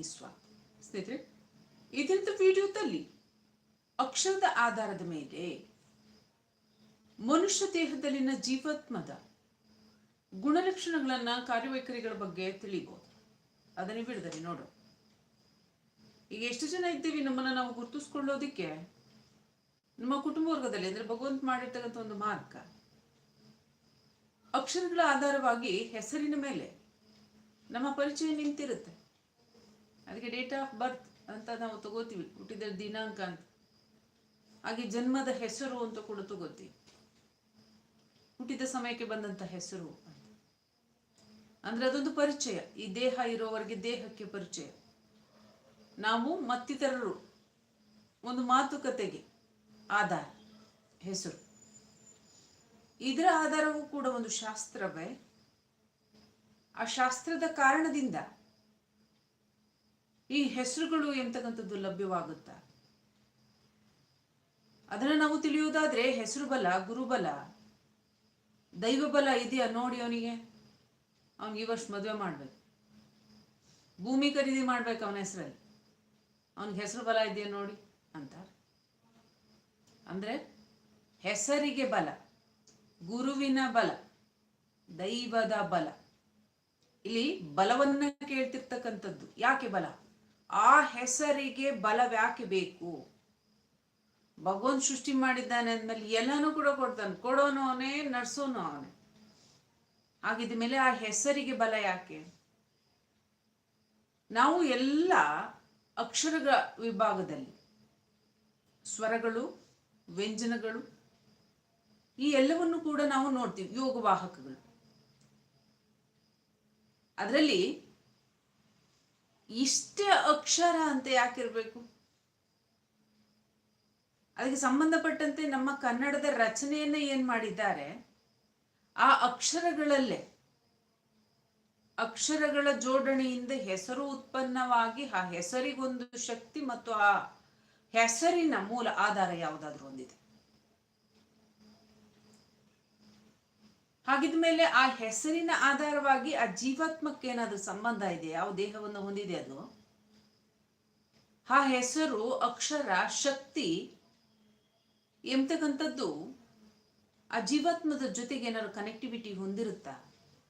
ಸ್ವಾಗತ ಸ್ನೇಹಿತರೆ ಇದರಿಂದ ವಿಡಿಯೋದಲ್ಲಿ? ಅಕ್ಷರದ ಆಧಾರದ ಮೇಲೆ ಮನುಷ್ಯ ದೇಹದಲ್ಲಿನ ಜೀವಾತ್ಮದ ಗುಣಲಕ್ಷಣಗಳನ್ನ ಕಾರ್ಯವೈಖರಿಗಳ ಬಗ್ಗೆ ತಿಳಿಬಹುದು ಅದನ್ನೇ ಬಿಡದಲ್ಲಿ ನೋಡು ಈಗ ಎಷ್ಟು ಜನ ಇದ್ದೀವಿ ನಮ್ಮನ್ನ ನಾವು ಗುರುತಿಸ್ಕೊಳ್ಳೋದಿಕ್ಕೆ? ನಮ್ಮ ಕುಟುಂಬ ವರ್ಗದಲ್ಲಿ ಅಂದ್ರೆ ಭಗವಂತ ಮಾಡಿರ್ತಕ್ಕಂಥ ಒಂದು ಮಾರ್ಗ. ಅಕ್ಷರಗಳ ಆಧಾರವಾಗಿ ಹೆಸರಿನ ಮೇಲೆ ನಮ್ಮ ಪರಿಚಯ ನಿಂತಿರುತ್ತೆ. ಅದಕ್ಕೆ ಡೇಟ್ ಆಫ್ ಬರ್ತ್ ಅಂತ ನಾವು ತಗೋತೀವಿ. ಹುಟ್ಟಿದ ದಿನಾಂಕ ಅಂತ. ಹಾಗೆ ಜನ್ಮದ ಹೆಸರು ಅಂತ ಕೂಡ ತಗೋತೀವಿ. ಹುಟ್ಟಿದ ಸಮಯಕ್ಕೆ ಬಂದಂತ ಹೆಸರು ಅಂದ್ರೆ ಅದೊಂದು ಪರಿಚಯ. ಈ ದೇಹ ಇರೋವರೆಗೆ ದೇಹಕ್ಕೆ ಪರಿಚಯ. ನಾವು ಮತ್ತಿತರರು ಒಂದು ಮಾತುಕತೆಗೆ ಆಧಾರ, ಹೆಸರು. ಇದರ ಆಧಾರವೂ ಕೂಡ ಒಂದು ಶಾಸ್ತ್ರವೇ. ಆ ಶಾಸ್ತ್ರದ ಕಾರಣದಿಂದ ಈ ಹೆಸರುಗಳು ಎಂತಕ್ಕಂಥದ್ದು ಲಭ್ಯವಾಗುತ್ತಾ? ಅದನ್ನ ನಾವು ತಿಳಿಯುವುದಾದ್ರೆ ಹೆಸರು ಬಲ ಗುರುಬಲ ದೈವ ಬಲ ಇದೆಯಾ ನೋಡಿ ಅವನಿಗೆ. ಅವನಿಗೆ ಈ ವರ್ಷ ಮದುವೆ ಮಾಡ್ಬೇಕು. ಭೂಮಿ ಖರೀದಿ ಮಾಡ್ಬೇಕು ಅವನ ಹೆಸರಲ್ಲಿ. ಅವನಿಗೆ ಹೆಸರು ಬಲ ಇದೆಯಾ ನೋಡಿ ಅಂತ ಅಂದ್ರೆ ಹೆಸರಿಗೆ ಬಲ, ಗುರುವಿನ ಬಲ, ದೈವದ ಬಲ. ಇಲ್ಲಿ ಬಲವನ್ನ ಕೇಳ್ತಿರ್ತಕ್ಕಂಥದ್ದು ಯಾಕೆ ಬಲ? ಆ ಹೆಸರಿಗೆ ಬಲವ್ಯಾಕೆ ಬೇಕು ಭಗವಂತ ಸೃಷ್ಟಿ ಮಾಡಿದ್ದಾನೆ ಅಂದ್ಮೇಲೆ ಎಲ್ಲಾನು ಕೂಡ ಕೊಡ್ತಾನೆ. ಕೊಡೋನು ಅವನೇ, ನಡ್ಸೋನು ಅವನೇ. ಆಗಿದ ಮೇಲೆ ಆ ಹೆಸರಿಗೆ ಬಲ ಯಾಕೆ? ನಾವು ಎಲ್ಲ ಅಕ್ಷರಗಳ ವಿಭಾಗದಲ್ಲಿ ಸ್ವರಗಳು, ವ್ಯಂಜನಗಳು, ಈ ಎಲ್ಲವನ್ನು ಕೂಡ ನಾವು ನೋಡ್ತೀವಿ. ಯೋಗವಾಹಕಗಳು. ಅದರಲ್ಲಿ ಇಷ್ಟೇ ಅಕ್ಷರ ಅಂತ ಯಾಕಿರ್ಬೇಕು? ಅದಕ್ಕೆ ಸಂಬಂಧಪಟ್ಟಂತೆ ನಮ್ಮ ಕನ್ನಡದ ರಚನೆಯನ್ನ ಏನ್ ಮಾಡಿದ್ದಾರೆ? ಆ ಅಕ್ಷರಗಳಲ್ಲೇ, ಅಕ್ಷರಗಳ ಜೋಡಣೆಯಿಂದ ಹೆಸರು ಉತ್ಪನ್ನವಾಗಿ ಆ ಹೆಸರಿಗೊಂದು ಶಕ್ತಿ ಮತ್ತು ಆ ಹೆಸರಿನ ಮೂಲ ಆಧಾರ ಯಾವುದಾದ್ರೂ ಒಂದಿದೆ. ಹಾಗಿದ್ಮೇಲೆ ಆ ಹೆಸರಿನ ಆಧಾರವಾಗಿ ಆ ಜೀವಾತ್ಮಕ್ಕೆ ಏನಾದರೂ ಸಂಬಂಧ ಇದೆ ಯಾವ ದೇಹವನ್ನು ಹೊಂದಿದೆ ಅದು? ಆ ಹೆಸರು, ಅಕ್ಷರ, ಶಕ್ತಿ ಎಂಬತಕ್ಕಂಥದ್ದು ಆ ಜೀವಾತ್ಮದ ಜೊತೆಗೆ ಏನಾದ್ರು ಕನೆಕ್ಟಿವಿಟಿ ಹೊಂದಿರುತ್ತಾ?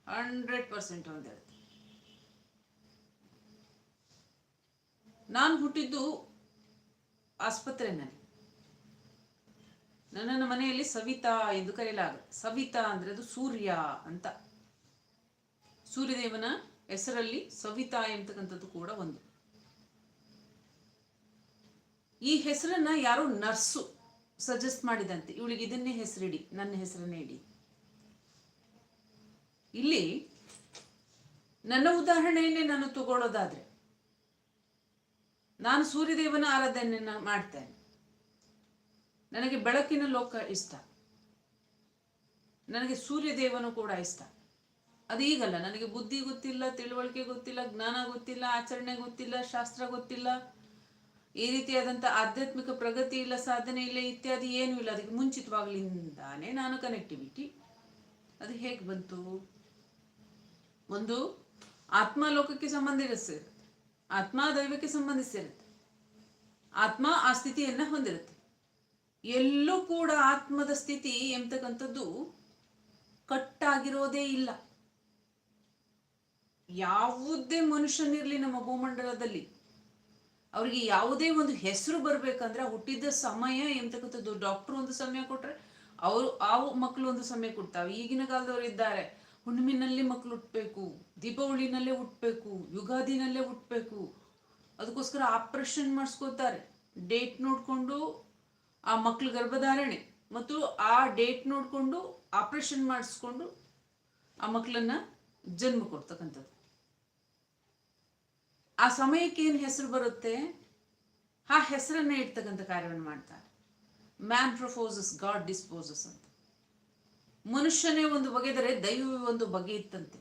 ಹಂಡ್ರೆಡ್ ಪರ್ಸೆಂಟ್ ಹೊಂದಿರುತ್ತೆ. ನಾನು ಹುಟ್ಟಿದ್ದು ಆಸ್ಪತ್ರೆನಲ್ಲಿ. ನನ್ನನ್ನು ಮನೆಯಲ್ಲಿ ಸವಿತಾ ಎಂದು ಕರೆಯಲಾಗುತ್ತೆ ಸವಿತಾ ಅಂದ್ರೆ ಅದು ಸೂರ್ಯ ಅಂತ. ಸೂರ್ಯದೇವನ ಹೆಸರಲ್ಲಿ ಸವಿತಾ ಎಂತಕ್ಕಂಥದ್ದು ಕೂಡ ಒಂದು. ಈ ಹೆಸರನ್ನ ಯಾರೋ ನರ್ಸು ಸಜೆಸ್ಟ್ ಮಾಡಿದಂತೆ. ಇವಳಿಗೆ ಇದನ್ನೇ ಹೆಸರಿಡಿ, ನನ್ನ ಹೆಸರನ್ನೇ ಇಡಿ. ಇಲ್ಲಿ ನನ್ನ ಉದಾಹರಣೆಯನ್ನೇ ನಾನು ತಗೊಳ್ಳೋದಾದ್ರೆ, ನಾನು ಸೂರ್ಯದೇವನ ಆರಾಧನೆಯನ್ನ ಮಾಡ್ತೇನೆ. ನನಗೆ ಬೆಳಕಿನ ಲೋಕ ಇಷ್ಟ. ನನಗೆ ಸೂರ್ಯದೇವನು ಕೂಡ ಇಷ್ಟ. ಅದು ಈಗಲ್ಲ ನನಗೆ ಬುದ್ಧಿ ಗೊತ್ತಿಲ್ಲ, ತಿಳುವಳಿಕೆ ಗೊತ್ತಿಲ್ಲ, ಜ್ಞಾನ ಗೊತ್ತಿಲ್ಲ, ಆಚರಣೆ ಗೊತ್ತಿಲ್ಲ, ಶಾಸ್ತ್ರ ಗೊತ್ತಿಲ್ಲ. ಈ ರೀತಿಯಾದಂಥ ಆಧ್ಯಾತ್ಮಿಕ ಪ್ರಗತಿ ಇಲ್ಲ, ಸಾಧನೆ ಇಲ್ಲ, ಇತ್ಯಾದಿ ಏನೂ ಇಲ್ಲ. ಅದಕ್ಕೆ ಮುಂಚಿತವಾಗ್ಲಿಂದಾನೆ ನಾನು ಕನೆಕ್ಟಿವಿಟಿ ಅದು ಹೇಗೆ ಬಂತು? ಒಂದು ಆತ್ಮ ಲೋಕಕ್ಕೆ ಸಂಬಂಧಿಸಿರುತ್ತೆ. ಆತ್ಮ ದೈವಕ್ಕೆ ಸಂಬಂಧಿಸಿರುತ್ತೆ. ಆತ್ಮ ಆ ಸ್ಥಿತಿಯನ್ನ ಹೊಂದಿರುತ್ತೆ. ಎಲ್ಲೂ ಕೂಡ ಆತ್ಮದ ಸ್ಥಿತಿ ಎಂತಕ್ಕಂಥದ್ದು ಕಟ್ಟಾಗಿರೋದೇ ಇಲ್ಲ. ಯಾವುದೇ ಮನುಷ್ಯನಿರಲಿ ನಮ್ಮ ಭೂಮಂಡಲದಲ್ಲಿ, ಅವರಿಗೆ ಯಾವುದೇ ಒಂದು ಹೆಸರು ಬರ್ಬೇಕಂದ್ರೆ ಹುಟ್ಟಿದ ಸಮಯ ಎಂತಕ್ಕಂಥದ್ದು ಡಾಕ್ಟರ್ ಒಂದು ಸಮಯ ಕೊಟ್ರೆ ಅವರು, ಆ ಮಕ್ಕಳು ಒಂದು ಸಮಯ ಕೊಡ್ತಾವೆ. ಈಗಿನ ಕಾಲದವರು ಇದ್ದಾರೆ, ಹುಣ್ಣಿಮೆನಲ್ಲಿ ಮಕ್ಕಳು ಹುಟ್ಟಬೇಕು ದೀಪಾವಳಿನಲ್ಲೇ ಹುಟ್ಟಬೇಕು ಯುಗಾದಿನಲ್ಲೇ ಹುಟ್ಟಬೇಕು ಅದಕ್ಕೋಸ್ಕರ ಆಪರೇಷನ್ ಮಾಡಿಸ್ಕೋತಾರೆ. ಡೇಟ್ ನೋಡಿಕೊಂಡು ಆ ಮಕ್ಕಳ ಗರ್ಭಧಾರಣೆ ಮತ್ತು ಆ ಡೇಟ್ ನೋಡಿಕೊಂಡು ಆಪರೇಷನ್ ಮಾಡಿಸ್ಕೊಂಡು ಆ ಮಕ್ಕಳನ್ನ ಜನ್ಮ ಕೊಡ್ತಕ್ಕಂಥದ್ದು. ಆ ಸಮಯಕ್ಕೆ ಏನು ಹೆಸರು ಬರುತ್ತೆ? ಆ ಹೆಸರನ್ನ ಇಡ್ತಕ್ಕಂಥ ಕಾರ್ಯವನ್ನು ಮಾಡ್ತಾರೆ. ಮ್ಯಾನ್ ಪ್ರಫೋಸಸ್ ಗಾಡ್ ಡಿಸ್ಪೋಸಸ್ ಅಂತ. ಮನುಷ್ಯನೇ ಒಂದು ಬಗೆದರೆ ದೈವವೇ ಒಂದು ಬಗೆ ಇತ್ತಂತೆ.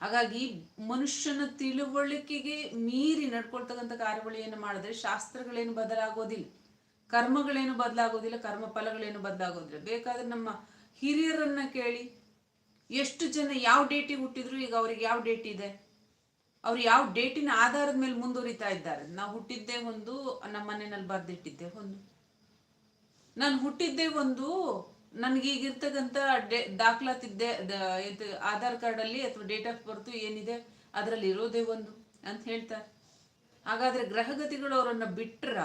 ಹಾಗಾಗಿ ಮನುಷ್ಯನ ತಿಳುವಳಿಕೆಗೆ ಮೀರಿ ನಡ್ಕೊಳ್ತಕ್ಕಂಥ ಕಾರ್ಯವಳಿಯನ್ನು ಮಾಡಿದ್ರೆ ಶಾಸ್ತ್ರಗಳೇನು ಬದಲಾಗೋದಿಲ್ಲ. ಕರ್ಮಗಳೇನು ಬದಲಾಗೋದಿಲ್ಲ ಕರ್ಮ ಫಲಗಳೇನು ಬದಲಾಗೋದಿಲ್ಲ. ಬೇಕಾದ್ರೆ ನಮ್ಮ ಹಿರಿಯರನ್ನ ಕೇಳಿ, ಎಷ್ಟು ಜನ ಯಾವ ಡೇಟಿಗೆ ಹುಟ್ಟಿದ್ರು ಈಗ ಅವ್ರಿಗೆ ಯಾವ ಡೇಟ್ ಇದೆ? ಅವ್ರು ಯಾವ ಡೇಟಿನ ಆಧಾರದ ಮೇಲೆ ಮುಂದುವರಿತಾ ಇದ್ದಾರೆ? ನಾವು ಹುಟ್ಟಿದ್ದೇ ಒಂದು, ನಮ್ಮ ಮನೆಯಲ್ಲಿ ಬರೆದಿಟ್ಟಿದ್ದೆ ಒಂದು. ನಾನು ಹುಟ್ಟಿದ್ದೇ ಒಂದು, ನನಗೆ ಈಗಿರ್ತಕ್ಕಂಥ ಡೇ, ದಾಖಲಾತಿದ್ದೆ ಆಧಾರ್ ಕಾರ್ಡಲ್ಲಿ ಅಥವಾ ಡೇಟ್ ಆಫ್ ಬರ್ತು ಏನಿದೆ, ಅದರಲ್ಲಿ ಇರೋದೇ ಒಂದು ಅಂತ ಹೇಳ್ತಾರೆ. ಹಾಗಾದ್ರೆ ಗ್ರಹಗತಿಗಳು ಅವರನ್ನು ಬಿಟ್ರ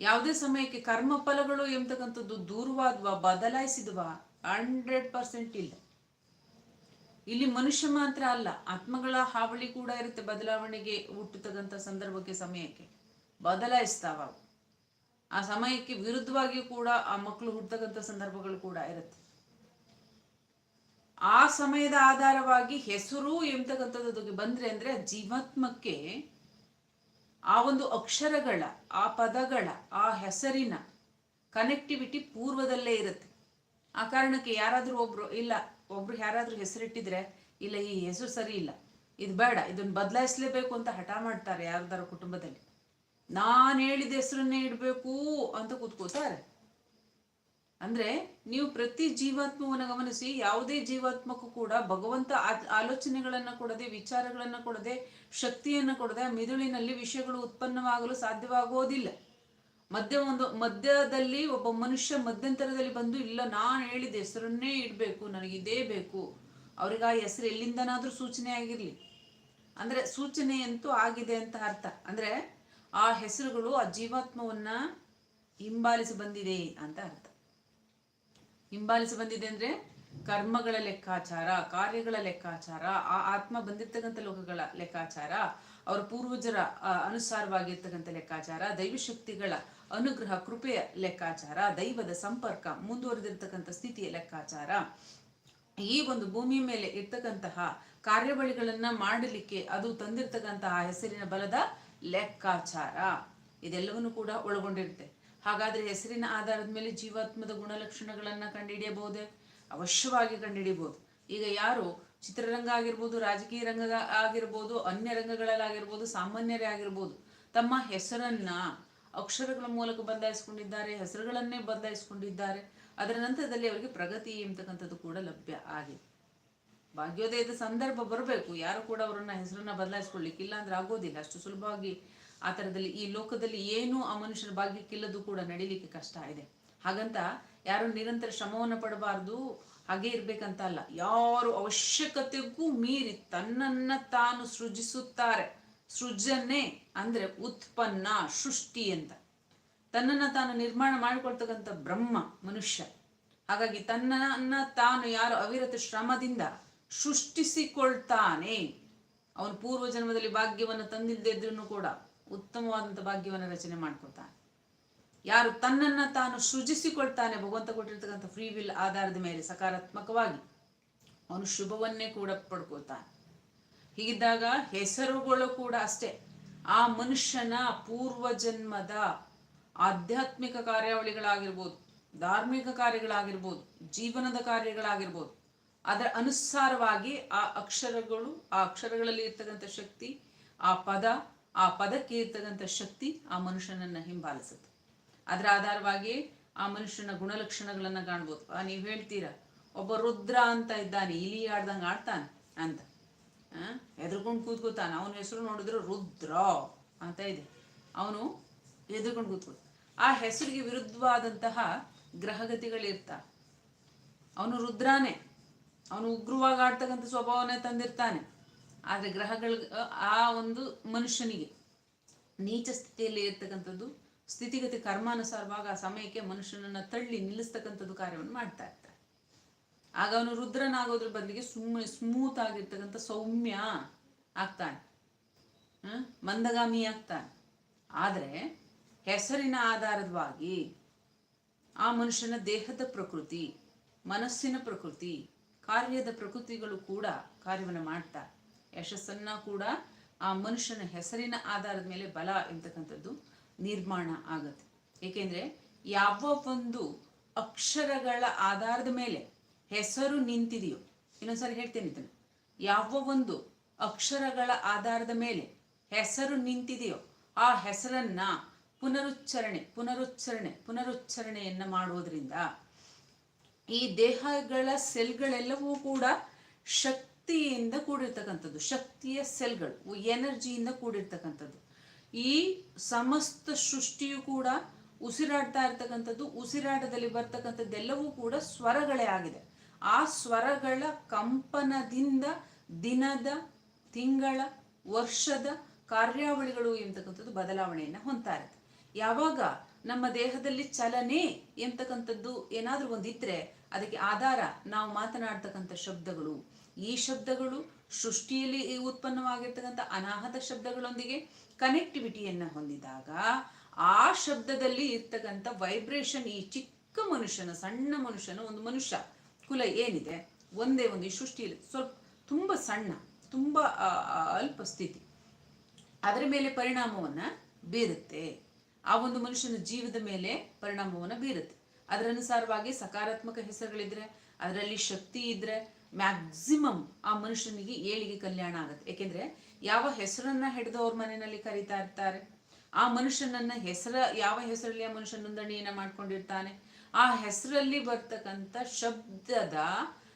ಯಾವುದೇ ಸಮಯಕ್ಕೆ ಕರ್ಮ ಫಲಗಳು ಎಂಬತಕ್ಕಂಥದ್ದು ದೂರವಾದ್ವಾ ಬದಲಾಯಿಸಿದ್ವಾ ಹಂಡ್ರೆಡ್ ಪರ್ಸೆಂಟ್ ಇಲ್ಲ. ಇಲ್ಲಿ ಮನುಷ್ಯ ಮಾತ್ರ ಅಲ್ಲ, ಆತ್ಮಗಳ ಹಾವಳಿ ಕೂಡ ಇರುತ್ತೆ ಬದಲಾವಣೆಗೆ ಹುಟ್ಟತಕ್ಕಂಥ ಸಂದರ್ಭಕ್ಕೆ, ಸಮಯಕ್ಕೆ. ಬದಲಾಯಿಸ್ತಾವ. ಆ ಸಮಯಕ್ಕೆ ವಿರುದ್ಧವಾಗಿ ಕೂಡ ಆ ಮಕ್ಕಳು ಹುಟ್ಟತಕ್ಕಂಥ ಸಂದರ್ಭಗಳು ಕೂಡ ಇರುತ್ತೆ. ಆ ಸಮಯದ ಆಧಾರವಾಗಿ ಹೆಸರು ಎಂಬತಕ್ಕಂಥದ್ದು ಬಂದ್ರೆ ಅಂದ್ರೆ ಜೀವಾತ್ಮಕ್ಕೆ ಆ ಒಂದು ಅಕ್ಷರಗಳ, ಆ ಪದಗಳ, ಆ ಹೆಸರಿನ ಕನೆಕ್ಟಿವಿಟಿ ಪೂರ್ವದಲ್ಲೇ ಇರುತ್ತೆ. ಆ ಕಾರಣಕ್ಕೆ ಯಾರಾದರೂ ಒಬ್ರು, ಇಲ್ಲ, ಒಬ್ರು ಯಾರಾದರೂ ಹೆಸರಿಟ್ಟಿದ್ರೆ, ಇಲ್ಲ, ಈ ಹೆಸರು ಸರಿ ಇಲ್ಲ, ಇದು ಬೇಡ, ಇದನ್ನು ಬದಲಾಯಿಸಲೇಬೇಕು ಅಂತ ಹಠ ಮಾಡ್ತಾರೆ ಯಾರ್ದಾರ ಕುಟುಂಬದಲ್ಲಿ. ನಾನು ಹೇಳಿದ ಹೆಸರನ್ನೇ ಇಡಬೇಕು ಅಂತ ಕೂತ್ಕೋತಾರೆ ಅಂದ್ರೆ ನೀವು ಪ್ರತಿ ಜೀವಾತ್ಮವನ್ನು ಗಮನಿಸಿ ಯಾವುದೇ ಜೀವಾತ್ಮಕ್ಕೂ ಕೂಡ ಭಗವಂತ ಆಲೋಚನೆಗಳನ್ನು ಕೊಡದೆ, ವಿಚಾರಗಳನ್ನ ಕೊಡದೆ, ಶಕ್ತಿಯನ್ನ ಕೊಡದೆ ಮಿದುಳಿನಲ್ಲಿ ವಿಷಯಗಳು ಉತ್ಪನ್ನವಾಗಲು ಸಾಧ್ಯವಾಗೋದಿಲ್ಲ. ಮಧ್ಯ ಒಂದು, ಮಧ್ಯದಲ್ಲಿ ಒಬ್ಬ ಮನುಷ್ಯ ಮಧ್ಯಂತರದಲ್ಲಿ ಬಂದು, ಇಲ್ಲ ನಾನು ಹೇಳಿದ ಹೆಸರನ್ನೇ ಇಡಬೇಕು, ನನಗೆ ಇದೇ ಬೇಕು, ಅವ್ರಿಗೆ ಆ ಹೆಸರು ಎಲ್ಲಿಂದನಾದ್ರೂ ಸೂಚನೆ ಆಗಿರಲಿ. ಅಂದ್ರೆ ಸೂಚನೆ ಅಂತೂ ಆಗಿದೆ ಅಂತ ಅರ್ಥ. ಅಂದ್ರೆ ಆ ಹೆಸರುಗಳು ಆ ಜೀವಾತ್ಮವನ್ನ ಹಿಂಬಾಲಿಸಿ ಬಂದಿದೆ ಅಂತ ಅರ್ಥ. ಹಿಂಬಾಲಿಸಿ ಬಂದಿದೆ ಅಂದ್ರೆ ಕರ್ಮಗಳ ಲೆಕ್ಕಾಚಾರ, ಕಾರ್ಯಗಳ ಲೆಕ್ಕಾಚಾರ, ಆ ಆತ್ಮ ಬಂದಿರ್ತಕ್ಕಂಥ ಲೋಕಗಳ ಲೆಕ್ಕಾಚಾರ, ಅವರ ಪೂರ್ವಜರ ಅನುಸಾರವಾಗಿರ್ತಕ್ಕಂಥ ಲೆಕ್ಕಾಚಾರ, ದೈವಶಕ್ತಿಗಳ ಅನುಗ್ರಹ, ಕೃಪೆಯ ಲೆಕ್ಕಾಚಾರ, ದೈವದ ಸಂಪರ್ಕ, ಮುಂದುವರೆದಿರ್ತಕ್ಕಂಥ ಸ್ಥಿತಿಯ ಲೆಕ್ಕಾಚಾರ. ಈ ಒಂದು ಭೂಮಿ ಮೇಲೆ ಇರ್ತಕ್ಕಂತಹ ಕಾರ್ಯವಳಿಗಳನ್ನ ಮಾಡಲಿಕ್ಕೆ ಅದು ತಂದಿರ್ತಕ್ಕಂತಹ ಹೆಸರಿನ ಬಲದ ಲೆಕ್ಕಾಚಾರ. ಇದೆಲ್ಲವನ್ನು ಕೂಡ ಒಳಗೊಂಡಿರುತ್ತೆ. ಹಾಗಾದ್ರೆ ಹೆಸರಿನ ಆಧಾರದ ಮೇಲೆ ಜೀವಾತ್ಮದ ಗುಣಲಕ್ಷಣಗಳನ್ನು ಕಂಡುಹಿಡಿಯಬಹುದೇ ಅವಶ್ಯವಾಗಿ ಕಂಡುಹಿಡಿಯಬಹುದು ಈಗ ಯಾರು ಚಿತ್ರರಂಗ ಆಗಿರ್ಬೋದು, ರಾಜಕೀಯ ರಂಗ ಆಗಿರ್ಬೋದು, ಅನ್ಯ ರಂಗಗಳಲ್ಲಾಗಿರ್ಬೋದು ಸಾಮಾನ್ಯರೇ ಆಗಿರ್ಬೋದು, ತಮ್ಮ ಹೆಸರನ್ನ ಅಕ್ಷರಗಳ ಮೂಲಕ ಬದಲಾಯಿಸ್ಕೊಂಡಿದ್ದಾರೆ ಹೆಸರುಗಳನ್ನೇ ಬದಲಾಯಿಸಿಕೊಂಡಿದ್ದಾರೆ ಅದರ ನಂತರದಲ್ಲಿ ಅವರಿಗೆ ಪ್ರಗತಿ ಎಂತಕ್ಕಂಥದ್ದು ಕೂಡ ಲಭ್ಯ ಆಗಿದೆ. ಭಾಗ್ಯೋದಯದ ಸಂದರ್ಭ ಬರಬೇಕು. ಯಾರು ಕೂಡ ಅವರನ್ನ ಹೆಸರನ್ನ ಬದಲಾಯಿಸ್ಕೊಳ್ಳಿಕ್ಕಿಲ್ಲ ಅಂದ್ರೆ ಆಗೋದಿಲ್ಲ. ಅಷ್ಟು ಸುಲಭವಾಗಿ ಆ ಥರದಲ್ಲಿ ಈ ಲೋಕದಲ್ಲಿ ಏನು ಆ ಮನುಷ್ಯನ ಭಾಗ್ಯಕ್ಕಿಲ್ಲದು ಕೂಡ ನಡೀಲಿಕ್ಕೆ ಕಷ್ಟ ಇದೆ. ಹಾಗಂತ ಯಾರು ನಿರಂತರ ಶ್ರಮವನ್ನು ಪಡಬಾರ್ದು. ಹಾಗೆ ಇರ್ಬೇಕಂತ ಅಲ್ಲ. ಯಾರು ಅವಶ್ಯಕತೆಗೂ ಮೀರಿ ತನ್ನನ್ನ ತಾನು ಸೃಜಿಸುತ್ತಾರೆ. ಸೃಜನೆ ಅಂದ್ರೆ ಉತ್ಪನ್ನ, ಸೃಷ್ಟಿ ಅಂತ. ತನ್ನನ್ನ ತಾನು ನಿರ್ಮಾಣ ಮಾಡಿಕೊಳ್ತಕ್ಕಂಥ ಬ್ರಹ್ಮ, ಮನುಷ್ಯ. ಹಾಗಾಗಿ ತನ್ನನ್ನ ತಾನು ಯಾರು ಅವಿರತ ಶ್ರಮದಿಂದ ಸೃಷ್ಟಿಸಿಕೊಳ್ತಾನೆ. ಅವನು ಪೂರ್ವ ಜನ್ಮದಲ್ಲಿ ಭಾಗ್ಯವನ್ನು ತಂದಿಲ್ಲದೆ ಇದ್ರೂ ಕೂಡ ಉತ್ತಮವಾದಂಥ ಭಾಗ್ಯವನ್ನು ರಚನೆ ಮಾಡ್ಕೊತಾನೆ ಯಾರು ತನ್ನನ್ನು ತಾನು ಸೃಜಿಸಿಕೊಳ್ತಾನೆ, ಭಗವಂತ ಕೊಟ್ಟಿರ್ತಕ್ಕಂಥ ಫ್ರೀ ವಿಲ್ ಆಧಾರದ ಮೇಲೆ ಸಕಾರಾತ್ಮಕವಾಗಿ ಅವನು ಶುಭವನ್ನೇ ಕೂಡ ಪಡ್ಕೊಳ್ತಾನೆ. ಹೀಗಿದ್ದಾಗ ಹೆಸರುಗಳು ಕೂಡ ಅಷ್ಟೇ. ಆ ಮನುಷ್ಯನ ಪೂರ್ವ ಜನ್ಮದ ಆಧ್ಯಾತ್ಮಿಕ ಕಾರ್ಯಾವಳಿಗಳಾಗಿರ್ಬೋದು, ಧಾರ್ಮಿಕ ಕಾರ್ಯಗಳಾಗಿರ್ಬೋದು, ಜೀವನದ ಕಾರ್ಯಗಳಾಗಿರ್ಬೋದು ಅದರ ಅನುಸಾರವಾಗಿ ಆ ಅಕ್ಷರಗಳು, ಆ ಅಕ್ಷರಗಳಲ್ಲಿ ಇರ್ತಕ್ಕಂಥ ಶಕ್ತಿ, ಆ ಪದ, ಆ ಪದಕ್ಕೆ ಇರ್ತಕ್ಕಂಥ ಶಕ್ತಿ ಆ ಮನುಷ್ಯನನ್ನ ಹಿಂಬಾಲಿಸುತ್ತೆ. ಅದರ ಆಧಾರವಾಗಿ ಆ ಮನುಷ್ಯನ ಗುಣಲಕ್ಷಣಗಳನ್ನ ಕಾಣ್ಬೋದು. ನೀವು ಹೇಳ್ತೀರಾ, ಒಬ್ಬ ರುದ್ರ ಅಂತ ಇದ್ದಾನೆ, ಇಲಿ ಆಡ್ದಂಗೆ ಆಡ್ತಾನೆ ಅಂತ. ಹೆದರ್ಕೊಂಡು ಕೂತ್ಕೋತಾನೆ. ಅವನ ಹೆಸರು ನೋಡಿದ್ರೆ ರುದ್ರ ಅಂತ ಇದೆ. ಅವನು ಹೆದರ್ಕೊಂಡು ಕೂತ್ಕೋ ಆ ಹೆಸರಿಗೆ ವಿರುದ್ಧವಾದಂತಹ ಗ್ರಹಗತಿಗಳಿರ್ತಾವೆ. ಅವನು ರುದ್ರಾನೇ. ಅವನು ಉಗ್ರವಾಗಿ ಆಡ್ತಕ್ಕಂಥ ಸ್ವಭಾವನೇ ತಂದಿರ್ತಾನೆ. ಆದರೆ ಗ್ರಹಗಳ, ಆ ಒಂದು ಮನುಷ್ಯನಿಗೆ ನೀಚ ಸ್ಥಿತಿಯಲ್ಲಿ ಇರ್ತಕ್ಕಂಥದ್ದು, ಸ್ಥಿತಿಗತಿ ಕರ್ಮಾನುಸಾರವಾಗಿ ಆ ಸಮಯಕ್ಕೆ ಮನುಷ್ಯನನ್ನ ತಳ್ಳಿ ನಿಲ್ಲಿಸ್ತಕ್ಕಂಥದ್ದು ಕಾರ್ಯವನ್ನು ಮಾಡ್ತಾ ಇರ್ತಾನೆ. ಆಗ ಅವನು ರುದ್ರನಾಗೋದ್ರ ಬದಲಿಗೆ ಸುಮ್ಮನೆ ಸ್ಮೂತ್ ಆಗಿರ್ತಕ್ಕಂಥ ಸೌಮ್ಯ ಆಗ್ತಾನೆ? ಮಂದಗಾಮಿ ಆಗ್ತಾನೆ. ಆದರೆ ಹೆಸರಿನ ಆಧಾರದವಾಗಿ ಆ ಮನುಷ್ಯನ ದೇಹದ ಪ್ರಕೃತಿ, ಮನಸ್ಸಿನ ಪ್ರಕೃತಿ ಕಾರ್ಯದ ಪ್ರಕೃತಿಗಳು ಕೂಡ ಕಾರ್ಯವನ್ನು ಮಾಡ್ತಾ, ಯಶಸ್ಸನ್ನ ಕೂಡ ಆ ಮನುಷ್ಯನ ಹೆಸರಿನ ಆಧಾರದ ಮೇಲೆ ಬಲ ಎಂತಕ್ಕಂಥದ್ದು ನಿರ್ಮಾಣ ಆಗತ್ತೆ. ಏಕೆಂದರೆ ಯಾವ ಒಂದು ಅಕ್ಷರಗಳ ಆಧಾರದ ಮೇಲೆ ಹೆಸರು ನಿಂತಿದೆಯೋ, ಇನ್ನೊಂದ್ಸರಿ ಹೇಳ್ತೇನೆ ಇದನ್ನು, ಯಾವ ಒಂದು ಅಕ್ಷರಗಳ ಆಧಾರದ ಮೇಲೆ ಹೆಸರು ನಿಂತಿದೆಯೋ, ಆ ಹೆಸರನ್ನ ಪುನರುಚ್ಚರಣೆ ಪುನರುಚ್ಚರಣೆ, ಪುನರುಚ್ಚರಣೆಯನ್ನ ಮಾಡುವುದರಿಂದ ಈ ದೇಹಗಳ ಸೆಲ್ಗಳೆಲ್ಲವೂ ಕೂಡ ಶಕ್ತಿಯಿಂದ ಕೂಡಿರ್ತಕ್ಕಂಥದ್ದು, ಶಕ್ತಿಯ ಸೆಲ್ಗಳು ಎನರ್ಜಿಯಿಂದ ಕೂಡಿರ್ತಕ್ಕಂಥದ್ದು. ಈ ಸಮಸ್ತ ಸೃಷ್ಟಿಯು ಕೂಡ ಉಸಿರಾಡ್ತಾ ಇರ್ತಕ್ಕಂಥದ್ದು, ಉಸಿರಾಟದಲ್ಲಿ ಬರ್ತಕ್ಕಂಥದ್ದೆಲ್ಲವೂ ಕೂಡ ಸ್ವರಗಳೇ ಆಗಿದೆ. ಆ ಸ್ವರಗಳ ಕಂಪನದಿಂದ ದಿನದ, ತಿಂಗಳ, ವರ್ಷದ ಕಾರ್ಯಾವಳಿಗಳು ಎಂತಕ್ಕಂಥದ್ದು ಬದಲಾವಣೆಯನ್ನು ಹೊಂದ್ತಾ ಇರುತ್ತೆ. ಯಾವಾಗ ನಮ್ಮ ದೇಹದಲ್ಲಿ ಚಲನೆ ಎಂತಕ್ಕಂಥದ್ದು ಏನಾದರೂ ಒಂದಿದ್ರೆ ಅದಕ್ಕೆ ಆಧಾರ ನಾವು ಮಾತನಾಡ್ತಕ್ಕಂಥ ಶಬ್ದಗಳು. ಈ ಶಬ್ದಗಳು ಸೃಷ್ಟಿಯಲ್ಲಿ ಉತ್ಪನ್ನವಾಗಿರ್ತಕ್ಕಂಥ ಅನಾಹತ ಶಬ್ದಗಳೊಂದಿಗೆ ಕನೆಕ್ಟಿವಿಟಿಯನ್ನು ಹೊಂದಿದಾಗ ಆ ಶಬ್ದದಲ್ಲಿ ಇರ್ತಕ್ಕಂಥ ವೈಬ್ರೇಷನ್ ಈ ಚಿಕ್ಕ ಮನುಷ್ಯನ, ಸಣ್ಣ ಮನುಷ್ಯನ ಒಂದು ಮನುಷ್ಯ ಕುಲ ಏನಿದೆ? ಒಂದೇ ಒಂದು ಈ ಸೃಷ್ಟಿಯಲ್ಲಿ ಸ್ವಲ್ಪ ತುಂಬ ಸಣ್ಣ, ತುಂಬ ಅಲ್ಪ ಸ್ಥಿತಿ. ಅದರ ಮೇಲೆ ಪರಿಣಾಮವನ್ನ ಬೀರುತ್ತೆ. ಆ ಒಂದು ಮನುಷ್ಯನ ಜೀವದ ಮೇಲೆ ಪರಿಣಾಮವನ್ನ ಬೀರುತ್ತೆ. ಅದರ ಅನುಸಾರವಾಗಿ ಸಕಾರಾತ್ಮಕ ಹೆಸರುಗಳಿದ್ರೆ, ಅದರಲ್ಲಿ ಶಕ್ತಿ ಇದ್ರೆ ಮ್ಯಾಕ್ಸಿಮಮ್ ಆ ಮನುಷ್ಯನಿಗೆ ಏಳಿಗೆ ಕಲ್ಯಾಣ ಆಗುತ್ತೆ. ಏಕೆಂದ್ರೆ ಯಾವ ಹೆಸರನ್ನ ಹಿಡಿದು ಅವ್ರ ಮನೆಯಲ್ಲಿ ಕರೀತಾ ಇರ್ತಾರೆ? ಆ ಮನುಷ್ಯನನ್ನ ಹೆಸರ, ಯಾವ ಹೆಸರಲ್ಲಿ ಆ ಮನುಷ್ಯ ನೋಂದಣಿಯನ್ನ ಮಾಡ್ಕೊಂಡಿರ್ತಾನೆ? ಆ ಹೆಸರಲ್ಲಿ ಬರ್ತಕ್ಕಂಥ ಶಬ್ದದ,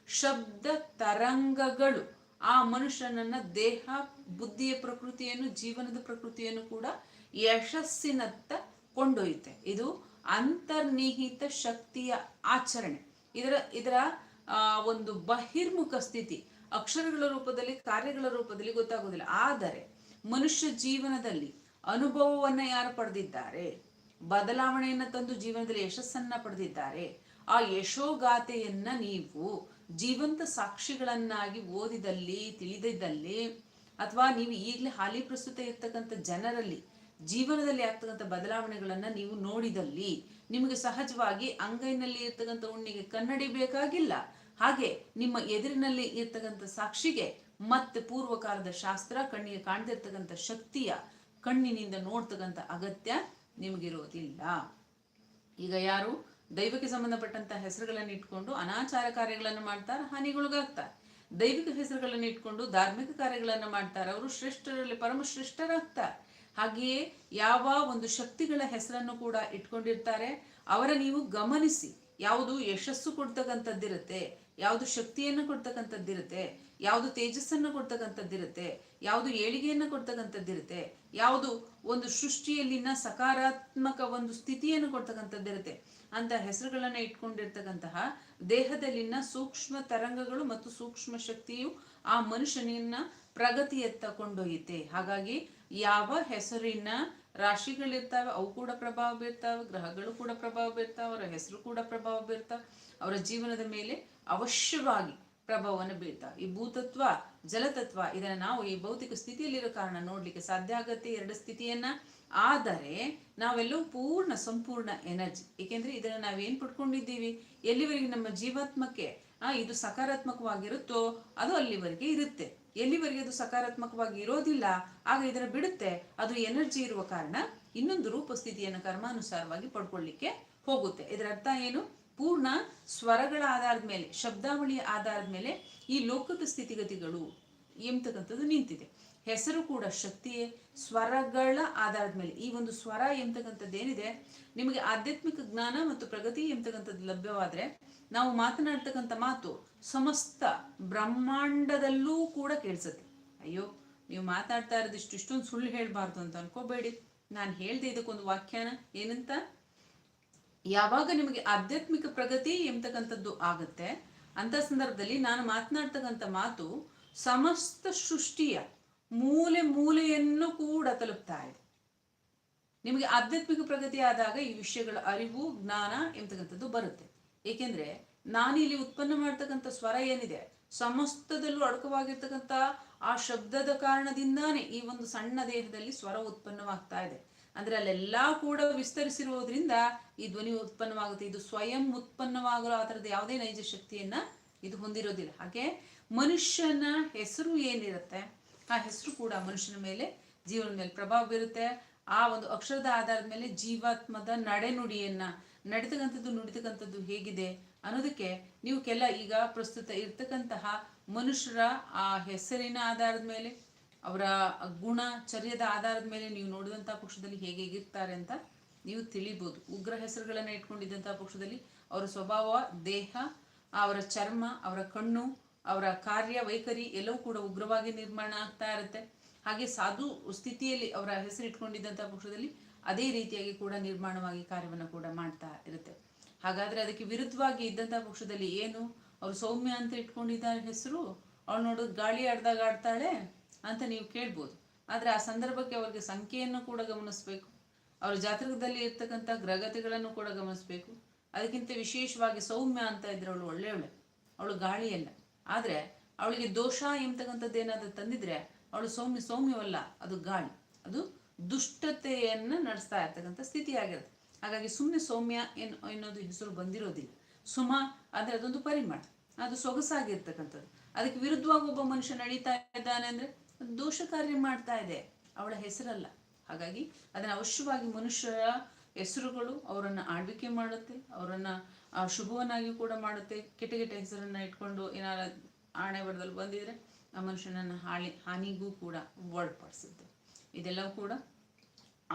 ಶಬ್ದ ತರಂಗಗಳು, ಆ ಮನುಷ್ಯನನ್ನ ದೇಹ, ಬುದ್ಧಿಯ ಪ್ರಕೃತಿಯನ್ನು, ಜೀವನದ ಪ್ರಕೃತಿಯನ್ನು ಕೂಡ ಯಶಸ್ಸಿನತ್ತ ಕೊಂಡೊಯ್ಯುತ್ತೆ. ಇದು ಅಂತರ್ನಿಹಿತ ಶಕ್ತಿಯ ಆಚರಣೆ. ಇದರ ಇದರ ಒಂದು ಬಹಿರ್ಮುಖ ಸ್ಥಿತಿ. ಅಕ್ಷರಗಳ ರೂಪದಲ್ಲಿ, ಕಾರ್ಯಗಳ ರೂಪದಲ್ಲಿ ಗೊತ್ತಾಗೋದಿಲ್ಲ ಆದರೆ, ಮನುಷ್ಯ ಜೀವನದಲ್ಲಿ ಅನುಭವವನ್ನ ಯಾರು ಪಡೆದಿದ್ದಾರೆ? ಬದಲಾವಣೆಯನ್ನ ತಂದು ಜೀವನದಲ್ಲಿ ಯಶಸ್ಸನ್ನ ಪಡೆದಿದ್ದಾರೆ. ಆ ಯಶೋಗಾಥೆಯನ್ನ ನೀವು ಜೀವಂತ ಸಾಕ್ಷಿಗಳನ್ನಾಗಿ ಓದಿದಲ್ಲಿ, ತಿಳಿದಿದ್ದಲ್ಲಿ, ಅಥವಾ ನೀವು ಈಗಲೇ ಹಾಲಿ ಪ್ರಸ್ತುತ ಇರ್ತಕ್ಕಂಥ ಜನರಲ್ಲಿ ಜೀವನದಲ್ಲಿ ಆಗ್ತಕ್ಕಂಥ ಬದಲಾವಣೆಗಳನ್ನ ನೀವು ನೋಡಿದಲ್ಲಿ ನಿಮಗೆ ಸಹಜವಾಗಿ ಅಂಗೈನಲ್ಲಿ ಇರ್ತಕ್ಕಂಥ ಉಣ್ಣಿಗೆ ಕನ್ನಡಿ ಬೇಕಾಗಿಲ್ಲ. ಹಾಗೆ ನಿಮ್ಮ ಎದುರಿನಲ್ಲಿ ಇರ್ತಕ್ಕಂಥ ಸಾಕ್ಷಿಗೆ ಮತ್ತೆ ಪೂರ್ವಕಾಲದ ಶಾಸ್ತ್ರ, ಕಣ್ಣಿಗೆ ಕಾಣದಿರ್ತಕ್ಕಂಥ ಶಕ್ತಿಯ ಕಣ್ಣಿನಿಂದ ನೋಡ್ತಕ್ಕಂಥ ಅಗತ್ಯ ನಿಮಗಿರೋದಿಲ್ಲ ಈಗ ಯಾರು ದೈವಕ್ಕೆ ಸಂಬಂಧಪಟ್ಟಂತ ಹೆಸರುಗಳನ್ನು ಇಟ್ಕೊಂಡು ಅನಾಚಾರ ಕಾರ್ಯಗಳನ್ನು ಮಾಡ್ತಾರೆ, ಹಾನಿಗೊಳಗಾಗ್ತಾರೆ. ದೈವಿಕ ಹೆಸರುಗಳನ್ನು ಇಟ್ಕೊಂಡು ಧಾರ್ಮಿಕ ಕಾರ್ಯಗಳನ್ನು ಮಾಡ್ತಾರೆ, ಅವರು ಶ್ರೇಷ್ಠರಲ್ಲಿ ಪರಮ ಶ್ರೇಷ್ಠರಾಗ್ತಾರೆ ಹಾಗೆಯೇ ಯಾವ ಒಂದು ಶಕ್ತಿಗಳ ಹೆಸರನ್ನು ಕೂಡ ಇಟ್ಕೊಂಡಿರ್ತಾರೆ. ಅವರ ನೀವು ಗಮನಿಸಿ, ಯಾವುದು ಯಶಸ್ಸು ಕೊಡ್ತಕ್ಕಂಥದ್ದಿರುತ್ತೆ, ಯಾವುದು ಶಕ್ತಿಯನ್ನು ಕೊಡ್ತಕ್ಕಂಥದ್ದಿರುತ್ತೆ, ಯಾವುದು ತೇಜಸ್ಸನ್ನು ಕೊಡ್ತಕ್ಕಂಥದ್ದಿರುತ್ತೆ, ಯಾವುದು ಏಳಿಗೆಯನ್ನು ಕೊಡ್ತಕ್ಕಂಥದ್ದಿರುತ್ತೆ, ಯಾವುದು ಒಂದು ಸೃಷ್ಟಿಯಲ್ಲಿನ ಸಕಾರಾತ್ಮಕ ಒಂದು ಸ್ಥಿತಿಯನ್ನು ಕೊಡ್ತಕ್ಕಂಥದ್ದಿರುತ್ತೆ ಅಂತ ಹೆಸರುಗಳನ್ನು ಇಟ್ಕೊಂಡಿರ್ತಕ್ಕಂತಹ ದೇಹದಲ್ಲಿನ ಸೂಕ್ಷ್ಮ ತರಂಗಗಳು ಮತ್ತು ಸೂಕ್ಷ್ಮ ಶಕ್ತಿಯು ಆ ಮನುಷ್ಯನನ್ನ ಪ್ರಗತಿಯತ್ತ ಕೊಂಡೊಯ್ಯುತ್ತೆ. ಹಾಗಾಗಿ ಯಾವ ಹೆಸರಿನ ರಾಶಿಗಳಿರ್ತಾವೆ ಅವು ಕೂಡ ಪ್ರಭಾವ ಬೀರ್ತಾವೆ, ಗ್ರಹಗಳು ಕೂಡ ಪ್ರಭಾವ ಬೀರ್ತಾವೆ, ಅವರ ಹೆಸರು ಕೂಡ ಪ್ರಭಾವ ಬೀರ್ತಾವೆ. ಅವರ ಜೀವನದ ಮೇಲೆ ಅವಶ್ಯವಾಗಿ ಪ್ರಭಾವವನ್ನು ಬೀರ್ತಾವೆ. ಈ ಭೂತತ್ವ, ಜಲತತ್ವ, ಇದನ್ನು ನಾವು ಈ ಭೌತಿಕ ಸ್ಥಿತಿಯಲ್ಲಿರೋ ಕಾರಣ ನೋಡ್ಲಿಕ್ಕೆ ಸಾಧ್ಯ ಆಗತ್ತೆ ಎರಡು ಸ್ಥಿತಿಯನ್ನ. ಆದರೆ ನಾವೆಲ್ಲವೂ ಪೂರ್ಣ, ಸಂಪೂರ್ಣ ಎನರ್ಜಿ, ಏಕೆಂದ್ರೆ ಇದನ್ನ ನಾವೇನ್ ಪಡ್ಕೊಂಡಿದ್ದೀವಿ? ಎಲ್ಲಿವರೆಗೆ ನಮ್ಮ ಜೀವಾತ್ಮಕ್ಕೆ ಇದು ಸಕಾರಾತ್ಮಕವಾಗಿರುತ್ತೋ ಅದು ಅಲ್ಲಿವರೆಗೆ ಇರುತ್ತೆ. ಎಲ್ಲಿವರೆಗೆ ಅದು ಸಕಾರಾತ್ಮಕವಾಗಿ ಇರೋದಿಲ್ಲ, ಆಗ ಇದನ್ನ ಬಿಡುತ್ತೆ. ಅದು ಎನರ್ಜಿ ಇರುವ ಕಾರಣ ಇನ್ನೊಂದು ರೂಪ ಸ್ಥಿತಿಯನ್ನು ಕರ್ಮಾನುಸಾರವಾಗಿ ಪಡ್ಕೊಳ್ಳಿಕ್ಕೆ ಹೋಗುತ್ತೆ. ಇದರ ಅರ್ಥ ಏನು? ಪೂರ್ಣ ಸ್ವರಗಳ ಆಧಾರದ ಮೇಲೆ ಶಬ್ದಾವಳಿಯ ಆಧಾರದ ಮೇಲೆ ಈ ಲೋಕದ ಸ್ಥಿತಿಗತಿಗಳು ಎಂಬತಕ್ಕಂಥದ್ದು ನಿಂತಿದೆ. ಹೆಸರು ಕೂಡ ಶಕ್ತಿಯೇ ಸ್ವರಗಳ ಆಧಾರದ ಮೇಲೆ. ಈ ಒಂದು ಸ್ವರ ಎಂತಕ್ಕಂಥದ್ದು ಏನಿದೆ? ನಿಮಗೆ ಆಧ್ಯಾತ್ಮಿಕ ಜ್ಞಾನ ಮತ್ತು ಪ್ರಗತಿ ಎಂತಕ್ಕಂಥದ್ದು ಲಭ್ಯವಾದ್ರೆ ನಾವು ಮಾತನಾಡ್ತಕ್ಕಂಥ ಮಾತು ಸಮಸ್ತ ಬ್ರಹ್ಮಾಂಡದಲ್ಲೂ ಕೂಡ ಕೇಳಿಸುತ್ತೆ. ಅಯ್ಯೋ, ನೀವು ಮಾತಾಡ್ತಾ ಇರೋದಿಷ್ಟು ಇಷ್ಟೊಂದು ಸುಳ್ಳು ಹೇಳ್ಬಾರ್ದು ಅಂತ ಅನ್ಕೋಬೇಡಿ. ನಾನು ಹೇಳ್ದೆ ಇದಕ್ಕೊಂದು ವ್ಯಾಖ್ಯಾನ ಏನಂತ? ಯಾವಾಗ ನಿಮಗೆ ಆಧ್ಯಾತ್ಮಿಕ ಪ್ರಗತಿ ಎಂತಕ್ಕಂಥದ್ದು ಆಗತ್ತೆ, ಅಂತ ಸಂದರ್ಭದಲ್ಲಿ ನಾನು ಮಾತನಾಡ್ತಕ್ಕಂಥ ಮಾತು ಸಮಸ್ತ ಸೃಷ್ಟಿಯ ಮೂಲೆ ಮೂಲೆಯನ್ನು ಕೂಡ ತಲುಪ್ತಾ ಇದೆ. ನಿಮಗೆ ಆಧ್ಯಾತ್ಮಿಕ ಪ್ರಗತಿ ಆದಾಗ ಈ ವಿಷಯಗಳ ಅರಿವು, ಜ್ಞಾನ ಎಂಬತಕ್ಕಂಥದ್ದು ಬರುತ್ತೆ. ಏಕೆಂದ್ರೆ ನಾನಿಲ್ಲಿ ಉತ್ಪನ್ನ ಮಾಡ್ತಕ್ಕಂಥ ಸ್ವರ ಏನಿದೆ, ಸಮಸ್ತದಲ್ಲೂ ಅಡಕವಾಗಿರ್ತಕ್ಕಂಥ ಆ ಶಬ್ದದ ಕಾರಣದಿಂದಾನೇ ಈ ಒಂದು ಸಣ್ಣ ದೇಹದಲ್ಲಿ ಸ್ವರ ಉತ್ಪನ್ನವಾಗ್ತಾ ಇದೆ. ಅಂದ್ರೆ ಅಲ್ಲೆಲ್ಲ ಕೂಡ ವಿಸ್ತರಿಸಿರುವುದರಿಂದ ಈ ಧ್ವನಿ ಉತ್ಪನ್ನವಾಗುತ್ತೆ. ಇದು ಸ್ವಯಂ ಉತ್ಪನ್ನವಾಗಲು ಆ ಥರದ ಯಾವುದೇ ನೈಜ ಶಕ್ತಿಯನ್ನ ಇದು ಹೊಂದಿರೋದಿಲ್ಲ. ಹಾಗೆ ಮನುಷ್ಯನ ಹೆಸರು ಏನಿರುತ್ತೆ? ಆ ಹೆಸರು ಕೂಡ ಮನುಷ್ಯನ ಮೇಲೆ ಜೀವನದ ಮೇಲೆ ಪ್ರಭಾವ ಬೀರುತ್ತೆ. ಆ ಒಂದು ಅಕ್ಷರದ ಆಧಾರದ ಮೇಲೆ ಜೀವಾತ್ಮದ ನಡೆನುಡಿಯನ್ನ, ನಡೆತಕ್ಕಂಥದ್ದು, ನುಡಿತಕ್ಕಂಥದ್ದು ಹೇಗಿದೆ ಅನ್ನೋದಕ್ಕೆ ನೀವು ಕೆಲ ಈಗ ಪ್ರಸ್ತುತ ಇರ್ತಕ್ಕಂತಹ ಮನುಷ್ಯರ ಆ ಹೆಸರಿನ ಆಧಾರದ ಮೇಲೆ, ಅವರ ಗುಣ ಚರ್ಯದ ಆಧಾರದ ಮೇಲೆ ನೀವು ನೋಡಿದಂತಹ ಪಕ್ಷದಲ್ಲಿ ಹೇಗೆ ಹೇಗಿರ್ತಾರೆ ಅಂತ ನೀವು ತಿಳಿಬೋದು. ಉಗ್ರ ಹೆಸರುಗಳನ್ನು ಇಟ್ಕೊಂಡಿದ್ದಂತಹ ಪಕ್ಷದಲ್ಲಿ ಅವರ ಸ್ವಭಾವ, ದೇಹ, ಅವರ ಚರ್ಮ, ಅವರ ಕಣ್ಣು ಅವರ ಕಾರ್ಯ, ವೈಖರಿ ಎಲ್ಲವೂ ಕೂಡ ಉಗ್ರವಾಗಿ ನಿರ್ಮಾಣ ಆಗ್ತಾ ಇರುತ್ತೆ. ಹಾಗೆ ಸಾಧು ಸ್ಥಿತಿಯಲ್ಲಿ ಅವರ ಹೆಸರು ಇಟ್ಕೊಂಡಿದ್ದಂಥ ಪಕ್ಷದಲ್ಲಿ ಅದೇ ರೀತಿಯಾಗಿ ಕೂಡ ನಿರ್ಮಾಣವಾಗಿ ಕಾರ್ಯವನ್ನು ಕೂಡ ಮಾಡ್ತಾ ಇರುತ್ತೆ. ಹಾಗಾದ್ರೆ ಅದಕ್ಕೆ ವಿರುದ್ಧವಾಗಿ ಇದ್ದಂಥ ಪಕ್ಷದಲ್ಲಿ ಏನು? ಅವ್ರು ಸೌಮ್ಯ ಅಂತ ಇಟ್ಕೊಂಡಿದ್ದ ಹೆಸರು, ಅವಳು ನೋಡೋದು ಗಾಳಿ ಆಡ್ದಾಗ ಆಡ್ತಾಳೆ ಅಂತ ನೀವು ಕೇಳ್ಬೋದು. ಆದರೆ ಆ ಸಂದರ್ಭಕ್ಕೆ ಅವ್ರಿಗೆ ಸಂಖ್ಯೆಯನ್ನು ಕೂಡ ಗಮನಿಸಬೇಕು. ಅವರ ಜಾತಕದಲ್ಲಿ ಇರ್ತಕ್ಕಂಥ ಗ್ರಹಗತಿಗಳನ್ನು ಕೂಡ ಗಮನಿಸಬೇಕು. ಅದಕ್ಕಿಂತ ವಿಶೇಷವಾಗಿ ಸೌಮ್ಯ ಅಂತ ಇದ್ರೆ ಅವಳು ಒಳ್ಳೆಯವಳೆ. ಅವಳು ಗಾಳಿಯಲ್ಲ. ಆದರೆ ಅವಳಿಗೆ ದೋಷ ಎಂಬತಕ್ಕಂಥದ್ದು ಏನಾದರೂ ತಂದಿದ್ರೆ ಅವಳು ಸೌಮ್ಯ, ಸೌಮ್ಯವಲ್ಲ, ಅದು ಗಾಳಿ. ಅದು ದುಷ್ಟತೆಯನ್ನು ನಡೆಸ್ತಾ ಇರ್ತಕ್ಕಂಥ ಸ್ಥಿತಿ ಆಗಿರುತ್ತೆ ಹಾಗಾಗಿ ಸುಮ್ಮನೆ ಸೌಮ್ಯ ಏನು ಎನ್ನೋದು ಹೆಸರು ಬಂದಿರೋದಿಲ್ಲ. ಸುಮ ಆದರೆ ಅದೊಂದು ಪರಿಮಳ. ಅದು ಸೊಗಸಾಗಿರ್ತಕ್ಕಂಥದ್ದು. ಅದಕ್ಕೆ ವಿರುದ್ಧವಾಗಿ ಒಬ್ಬ ಮನುಷ್ಯ ನಡೀತಾ ಇದ್ದಾನೆ ಅಂದರೆ ದೋಷ ಕಾರ್ಯ ಮಾಡ್ತಾ ಇದೆ. ಅವಳ ಹೆಸರಲ್ಲ. ಹಾಗಾಗಿ ಅದನ್ನು ಅವಶ್ಯವಾಗಿ ಮನುಷ್ಯರ ಹೆಸರುಗಳು ಅವರನ್ನು ಆಳ್ವಿಕೆ ಮಾಡುತ್ತೆ, ಅವರನ್ನು ಶುಭವನ್ನಾಗಿ ಕೂಡ ಮಾಡುತ್ತೆ. ಕೆಟ್ಟ ಕೆಟ್ಟ ಹೆಸರನ್ನು ಇಟ್ಕೊಂಡು ಏನಾರ ಆಣೆ ಬರದಲ್ಲಿ ಬಂದಿದ್ರೆ ಆ ಮನುಷ್ಯನನ್ನು ಹಾಳಿ, ಹಾನಿಗೂ ಕೂಡ ಒಳಪಡಿಸುತ್ತೆ. ಇದೆಲ್ಲವೂ ಕೂಡ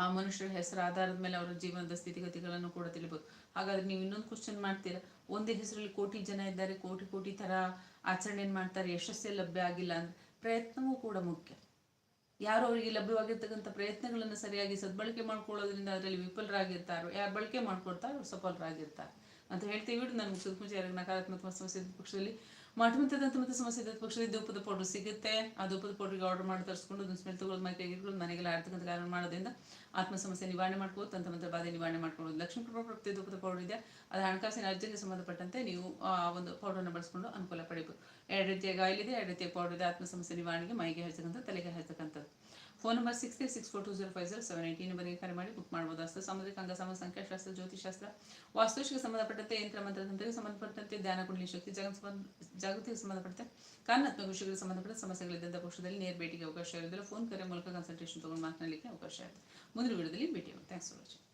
ಆ ಮನುಷ್ಯರ ಹೆಸರು ಆಧಾರದ ಮೇಲೆ ಅವರ ಜೀವನದ ಸ್ಥಿತಿಗತಿಗಳನ್ನು ಕೂಡ ತಿಳಿಬೋದು. ಹಾಗಾದ್ರೆ ನೀವು ಇನ್ನೊಂದು ಕ್ವಶನ್ ಮಾಡ್ತೀರಾ? ಒಂದೇ ಹೆಸರಲ್ಲಿ ಕೋಟಿ ಜನ ಇದ್ದಾರೆ, ಕೋಟಿ ಕೋಟಿ ಥರ ಆಚರಣೆಯನ್ನು ಮಾಡ್ತಾರೆ, ಯಶಸ್ಸೇ ಲಭ್ಯ ಆಗಿಲ್ಲ ಅಂದ್ರೆ ಪ್ರಯತ್ನವೂ ಕೂಡ ಮುಖ್ಯ. ಯಾರು ಅವರಿಗೆ ಲಭ್ಯವಾಗಿರ್ತಕ್ಕಂಥ ಪ್ರಯತ್ನಗಳನ್ನು ಸರಿಯಾಗಿ ಸದ್ಬಳಕೆ ಮಾಡ್ಕೊಳ್ಳೋದ್ರಿಂದ ಅದರಲ್ಲಿ ವಿಫಲರಾಗಿರ್ತಾರೋ, ಯಾರು ಬಳಕೆ ಮಾಡ್ಕೊಳ್ತಾರೋ ಸಫಲರಾಗಿರ್ತಾರೆ. ಅಂತ ಹೇಳ್ತೀವಿ ನಾನು ಮುಚ್ಚಿದ ಮುಂಚೆ ಯಾರಿಗೆ ನಕಾರಾತ್ಮಕ ಸಮಸ್ಯೆ ಇದ್ದ ಪಕ್ಷದಲ್ಲಿ ಮಾಟಮಂತದಂತ ಮತ್ತೆ ಸಮಸ್ಯೆ ಇದ್ದ ಪಕ್ಷದಲ್ಲಿ ಧೂಪದ ಪೌಡರ್ ಸಿಗುತ್ತೆ. ಆ ಧೂಪದ ಪೌಡ್ರಿಗೆ ಆರ್ಡರ್ ಮಾಡಿ ತರಿಸ್ಕೊಂಡು ಅದನ್ನ ಸ್ಮೆಲ್ ತಗೊಳ್ಳೋದು ಮೈ ಕೈಗಿಟ್ಕೊಂಡು ಮನೆಗೆಲ್ಲ ಆಡ್ತಕ್ಕಂಥ ಕಾರಣ ಮಾಡೋದ್ರಿಂದ ಆತ್ಮ ಸಮಸ್ಯೆ ನಿವಾರಣೆ ಮಾಡ್ಕೋದು ತಂತ ಮಂತ್ರ ಬಾಧೆ ನಿವಾರಣೆ ಮಾಡ್ಕೊಳ್ಳೋದು ಲಕ್ಷ್ಮೀ ಕೃಪಾ ಪ್ರಾಪ್ತಿ ಧೂಪದ ಪೌಡರ್ ಇದೆ. ಅದು ಹಣಕಾಸಿನ ಅರ್ಜಿಗೆ ಸಂಬಂಧಪಟ್ಟಂತೆ ನೀವು ಆ ಒಂದು ಪೌಡರ್ನ ಬಳಸ್ಕೊಂಡು ಅನುಕೂಲ ಪಡಿಬೋದು ಎರಡು ರೀತಿಯ ಗಾಯಲಿದೆ ಎರಡು ರೀತಿಯ ಪೌಡರ್ ಇದೆ. ಆತ್ಮ ಸಮಸ್ಯೆ ನಿವಾರಣೆಗೆ ಮೈಗೆ ಹಚ್ಚಕ್ಕಂಥ ತಲೆಗೆ ಹಚ್ಚತಕ್ಕಂಥದ್ದು phone number six three six four two zero five zero seven eighty ನಂಬರ್ಗೆ ಕರೆ ಮಾಡಿ ಬುಕ್ ಮಾಡ್ಬೋದು. ಅಷ್ಟೇ ಸಾಮಾಜಿಕ ಅಂಗ ಸಮ ಸಂಖ್ಯಾಶಾಸ್ತ್ರ ಜ್ಯೋತಿಷಾಸ್ತ್ರ ವಾಸ್ತುಶಿಗೆ ಸಂಬಂಧಪಟ್ಟಂತೆ, ಯಂತ್ರ ಮಂತ್ರತಂತ್ರಕ್ಕೆ ಸಂಬಂಧಪಟ್ಟಂತೆ, ಧ್ಯಾನ, ಕುಂಡಲಿ, ಶಕ್ತಿ, ಜಗತ್ ಜಾಗೃತಿಗೆ ಸಂಬಂಧಪಟ್ಟಂತೆ ಕಾರಣಾತ್ಮಕ ವಿಷಯಗಳಿಗೆ ಸಂಬಂಧಪಟ್ಟ ಸಮಸ್ಯೆಗಳಿದ್ದಂಥ ಪಕ್ಷದಲ್ಲಿ ನೇರ ಭೇಟಿಗೆ ಅವಕಾಶ ಇರೋದಿಲ್ಲ ಫೋನ್ ಕರೆ ಮೂಲಕ ಕನ್ಸಲ್ಟೇಷನ್ ತೊಗೊಂಡು ಮಾತನಾಡಲಿಕ್ಕೆ ಅವಕಾಶ ಇದೆ ಮುಂದಿನ ವಿಡಿಯೋದಲ್ಲಿ ಭೇಟಿ ಥ್ಯಾಂಕ್ಸ್ ಫಾರ್ ವಾಚಿಂಗ್